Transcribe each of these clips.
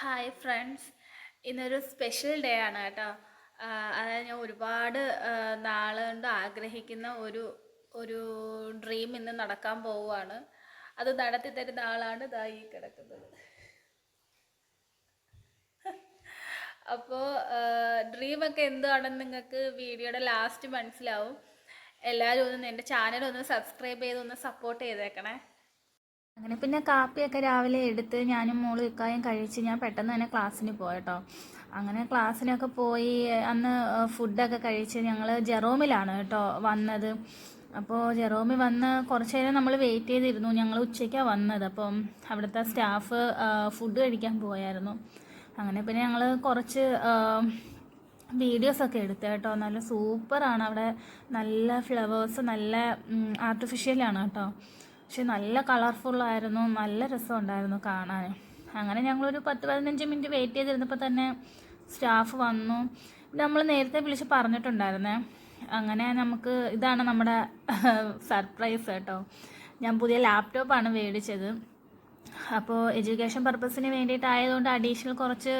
Hi friends ഇന്നൊരു special day ആണ് കേട്ടോ. അതായത് ഞാൻ ഒരുപാട് നാളുകൊണ്ട് കൊണ്ട് ആഗ്രഹിക്കുന്ന ഒരു ഒരു ഡ്രീം ഇന്ന് നടക്കാൻ പോവുകയാണ് അത് നടത്തി തരുന്ന ആളാണ് ഇതാ ഈ കിടക്കുന്നത്. അപ്പോൾ ഡ്രീമൊക്കെ എന്താണെന്ന് നിങ്ങൾക്ക് വീഡിയോയുടെ ലാസ്റ്റ് മനസ്സിലാവും. എല്ലാവരും ഒന്ന് എന്റെ ചാനൽ ഒന്ന് സബ്സ്ക്രൈബ് ചെയ്ത് ഒന്ന് സപ്പോർട്ട് ചെയ്തേക്കണേ. അങ്ങനെ പിന്നെ കാപ്പിയൊക്കെ രാവിലെ എടുത്ത് ഞാനും മോളും ഇക്കായും കഴിച്ച് ഞാൻ പെട്ടെന്ന് തന്നെ ക്ലാസ്സിന് പോയട്ടോ അങ്ങനെ ക്ലാസ്സിനൊക്കെ പോയി അന്ന് ഫുഡൊക്കെ കഴിച്ച് ഞങ്ങൾ ജെറോമിലാണ് കേട്ടോ വന്നത്. അപ്പോൾ ജെറോമി വന്ന് കുറച്ച് നേരം നമ്മൾ വെയിറ്റ് ചെയ്തിരുന്നു. ഞങ്ങൾ ഉച്ചയ്ക്കാണ് വന്നത്. അപ്പം അവിടുത്തെ സ്റ്റാഫ് ഫുഡ് കഴിക്കാൻ പോയായിരുന്നു. അങ്ങനെ പിന്നെ ഞങ്ങൾ കുറച്ച് വീഡിയോസൊക്കെ എടുത്തു കേട്ടോ. നല്ല സൂപ്പറാണ്. അവിടെ നല്ല ഫ്ലവേഴ്സ് നല്ല ആർട്ടിഫിഷ്യലാണ് കേട്ടോ. പക്ഷെ നല്ല കളർഫുള്ളായിരുന്നു നല്ല രസമുണ്ടായിരുന്നു കാണാൻ അങ്ങനെ ഞങ്ങളൊരു പത്ത് പതിനഞ്ച് മിനിറ്റ് വെയിറ്റ് ചെയ്തിരുന്നപ്പോൾ തന്നെ സ്റ്റാഫ് വന്നു. നമ്മൾ നേരത്തെ വിളിച്ച് പറഞ്ഞിട്ടുണ്ടായിരുന്നേ അങ്ങനെ നമുക്ക് ഇതാണ് നമ്മുടെ സർപ്രൈസ് കേട്ടോ. ഞാൻ പുതിയ ലാപ്ടോപ്പാണ് മേടിച്ചത്. അപ്പോൾ എഡ്യൂക്കേഷൻ പർപ്പസിന് വേണ്ടിയിട്ടായതുകൊണ്ട് അഡീഷണൽ കുറച്ച്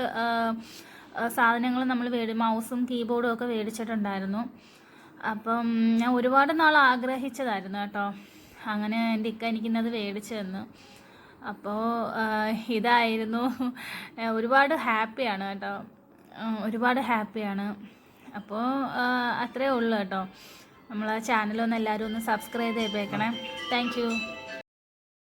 സാധനങ്ങൾ നമ്മൾ മേടി മൗസും കീബോർഡും ഒക്കെ മേടിച്ചിട്ടുണ്ടായിരുന്നു. അപ്പം ഞാൻ ഒരുപാട് നാൾ ആഗ്രഹിച്ചതായിരുന്നു കേട്ടോ. അങ്ങനെ എന്റെ ഇക്ക എനിക്കിന്നത് മേടിച്ചു തന്നു. അപ്പോൾ ഇതായിരുന്നു. ഒരുപാട് ഹാപ്പിയാണ് കേട്ടോ. ഒരുപാട് ഹാപ്പിയാണ്. അപ്പോൾ അത്രേ ഉള്ളൂ കേട്ടോ. നമ്മളെ ചാനലൊന്ന് എല്ലാവരും ഒന്ന് സബ്സ്ക്രൈബ് ചെയ്തേക്കണേ. താങ്ക്